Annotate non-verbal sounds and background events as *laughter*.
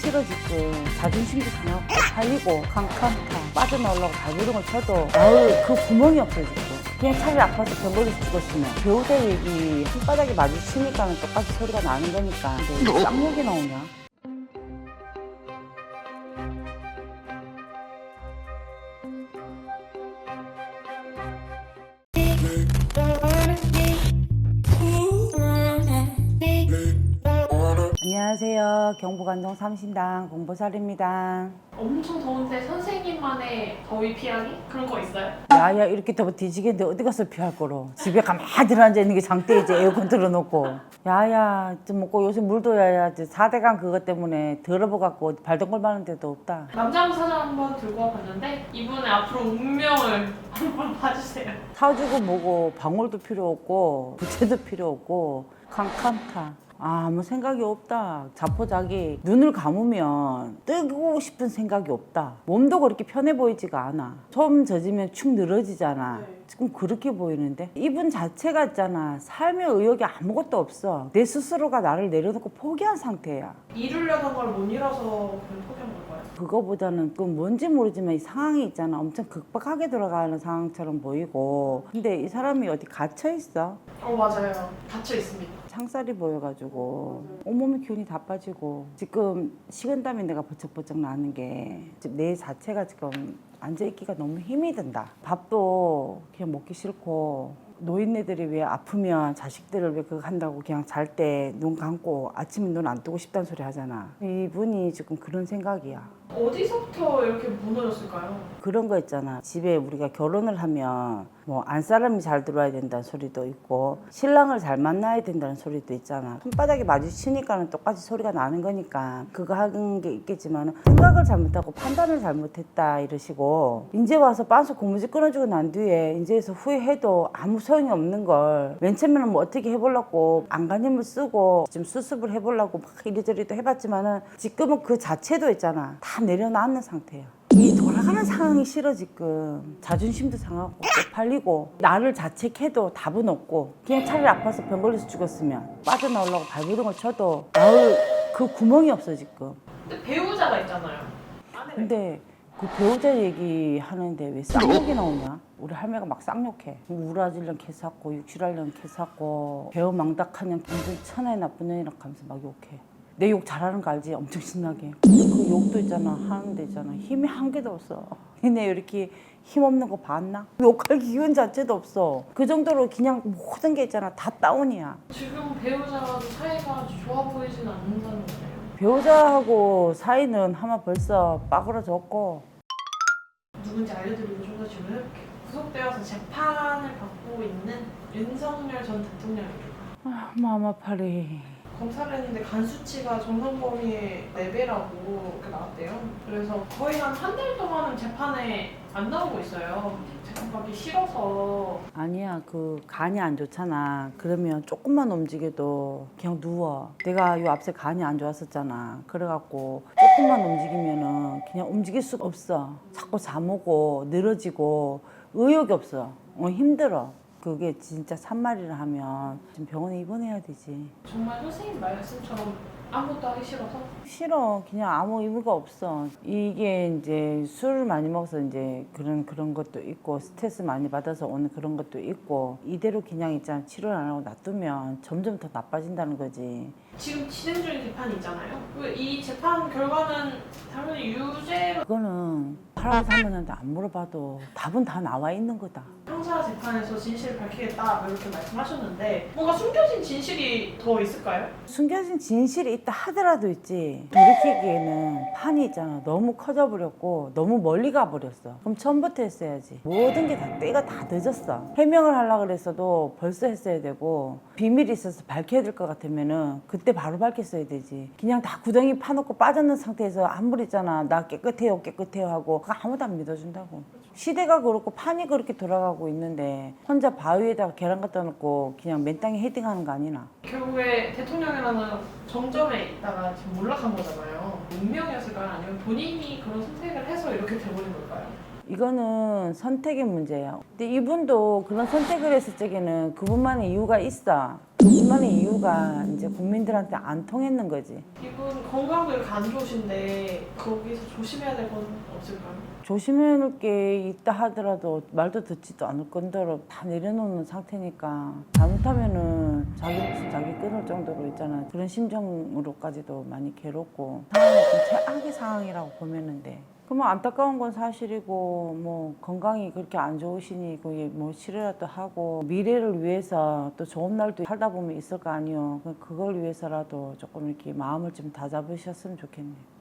싫어 지금 자존심도 상하고 팔리고 캄캄타 빠져나오려고 발버둥을 쳐도 아우 그 구멍이 없어 지금 그냥 차라리 아파서 병 걸려서 죽었으면. 배우자 얘기 손바닥에 마주치니까는 똑같이 소리가 나는 거니까. 왜 쌍욕이 나오냐 안녕하세요 경북안동 삼신당 공보살입니다 엄청 더운데 선생님만의 더위 피하기? 그런 거 있어요? 야야 이렇게 더워 뒤지겠는데 어디 가서 피할 거로 집에 가만히 들어앉아 있는 게 장대이지 에어컨 틀어놓고 야야 좀 먹고 요새 물도 야야 4대강 그것 때문에 더러워갖고 발동걸 마는 데도 없다 남자분 사전 한번 들고 와봤는데 이분의 앞으로 운명을 *laughs* 한번 봐주세요. 사주고 뭐고 방울도 필요 없고 부채도 필요 없고 캄캄타 아무 생각이 없다. 자포자기 눈을 감으면 뜨고 싶은 생각이 없다. 몸도 그렇게 편해 보이지가 않아. 처음 젖으면 축 늘어지잖아. 네. 지금 그렇게 보이는데? 이분 자체가 있잖아. 삶의 의욕이 아무것도 없어. 내 스스로가 나를 내려놓고 포기한 상태야. 이루려던 걸 못 이뤄서 그냥 포기한 걸까요? 그거보다는 그 뭔지 모르지만 이 상황이 있잖아. 엄청 극박하게 들어가는 상황처럼 보이고. 근데 이 사람이 어디 갇혀 있어? 어 맞아요. 갇혀 있습니다. 창살이 보여가지고 온몸의 기운이 다 빠지고 지금 식은땀이 내가 버쩍버쩍 나는 게내 자체가 지금 앉아있기가 너무 힘이 든다 밥도 그냥 먹기 싫고 노인네들이 왜 아프면 자식들을 왜 그거 한다고 그냥 잘 때 눈 감고 아침에 눈 안 뜨고 싶다는 소리 하잖아 이분이 지금 그런 생각이야 어디서부터 이렇게 무너졌을까요? 그런 거 있잖아. 집에 우리가 결혼을 하면 뭐 안사람이 잘 들어와야 된다는 소리도 있고 신랑을 잘 만나야 된다는 소리도 있잖아. 손바닥에 마주치니까는 똑같이 소리가 나는 거니까 그거 하는 게 있겠지만 생각을 잘못하고 판단을 잘못했다 이러시고 이제 와서 빤서 고무지 끊어주고 난 뒤에 이제서 후회해도 아무 소용이 없는 걸 맨 처음에는 뭐 어떻게 해보려고 안간힘을 쓰고 좀 수습을 해보려고 막 이리저리 도 해봤지만은 지금은 그 자체도 있잖아 다 내려놨는 상태야. 이 돌아가는 상황이 싫어 지금 자존심도 상하고 팔리고 나를 자책해도 답은 없고 그냥 차라리 아파서 병 걸려서 죽었으면 빠져나오려고 발버둥을 쳐도 나을 그 구멍이 없어 지금 근데 배우자가 있잖아요. 아내가 근데 그 배우자 얘기하는데 왜 쌍욕이 나오냐? 우리 할매가 막 쌍욕해. 우라질년 개샀고 육실할년 개샀고 배우 망닥하년 분들 천하의 나쁜 년이라 하면서 막 욕해. 내 욕 잘하는 거 알지? 엄청 신나게. 근데 그 욕도 있잖아 하는 데 있잖아 힘이 한 개도 없어. 얘네 이렇게 힘 없는 거 봤나? 욕할 기운 자체도 없어. 그 정도로 그냥 모든 게 있잖아 다 다운이야. 지금 배우자가 사이가 아주 좋아 보이진 않는다는 거예요. 배우자하고 사이는 아마 벌써 빠그러졌고 누군지 알려드리고 좀 더 질문해볼게요. 구속되어서 재판을 받고 있는 윤석열 전 대통령입니다. 아, 마음 아파리. 검사를 했는데 간 수치가 정상 범위의 4배라고 이렇게 나왔대요. 그래서 거의 한 한 달 동안은 재판에 안 나오고 있어요. 재판 받기 싫어서. 아니야 그 간이 안 좋잖아. 그러면 조금만 움직여도 그냥 누워. 내가 요 앞에 간이 안 좋았었잖아. 그래갖고 조금만 움직이면은 그냥 움직일 수가 없어. 자꾸 잠오고 늘어지고 의욕이 없어. 어, 힘들어 그게 진짜 참말이라 하면 지금 병원에 입원해야 되지 정말 선생님 말씀처럼 아무것도 하기 싫어서 싫어. 그냥 아무 의미가 없어. 이게 이제 술을 많이 먹어서 이제 그런 그런 것도 있고 스트레스 많이 받아서 오는 그런 것도 있고 이대로 그냥 있잖아 치료를 안 하고 놔두면 점점 더 나빠진다는 거지. 지금 진행 중인 재판이 있잖아요. 그이 재판 결과는 당연히 유죄로 그거는 할아버지 할머니한테 안 물어봐도 답은 다 나와 있는 거다. 형사 재판에서 진실을 밝히겠다 뭐 이렇게 말씀하셨는데 뭔가 숨겨진 진실이 더 있을까요? 숨겨진 진실이 있다 하더라도 있지. 돌이키기에는 판이 있잖아. 너무 커져 버렸고 너무 멀리 가 버렸어. 그럼 처음부터 했어야지. 모든 게 다 때가 다 늦었어. 해명을 하려고 그랬어도 벌써 했어야 되고 비밀이 있어서 밝혀야 될 것 같으면은 그때 바로 밝혔어야 되지. 그냥 다 구덩이 파놓고 빠졌는 상태에서 아무리 있잖아. 나 깨끗해요 깨끗해요 하고 아무도 안 믿어준다고 시대가 그렇고 판이 그렇게 돌아가고 있는데 혼자 바위에다가 계란 갖다 놓고 그냥 맨 땅에 헤딩하는 거 아니나 결국에 대통령이라는 정점에 있다가 지금 몰락한 거잖아요. 운명이었을까요? 아니면 본인이 그런 선택을 해서 이렇게 돼버린 걸까요? 이거는 선택의 문제예요. 근데 이분도 그런 선택을 했을 적에는 그분만의 이유가 있어. 그분만의 이유가 이제 국민들한테 안 통했는 거지. 이분 건강도 이렇게 안 좋으신데 거기서 조심해야 될 건 없을까요? 조심해야 할게 있다 하더라도 말도 듣지도 않을 건더러 다 내려놓는 상태니까 잘못하면은 자기 자기 끊을 정도로 있잖아 그런 심정으로까지도 많이 괴롭고 상황이 좀 최악의 상황이라고 보면은 돼 그러면 안타까운 건 사실이고 뭐 건강이 그렇게 안 좋으시니 그게 뭐 치료라도 하고 미래를 위해서 또 좋은 날도 살다 보면 있을 거 아니요. 그걸 위해서라도 조금 이렇게 마음을 좀 다잡으셨으면 좋겠네요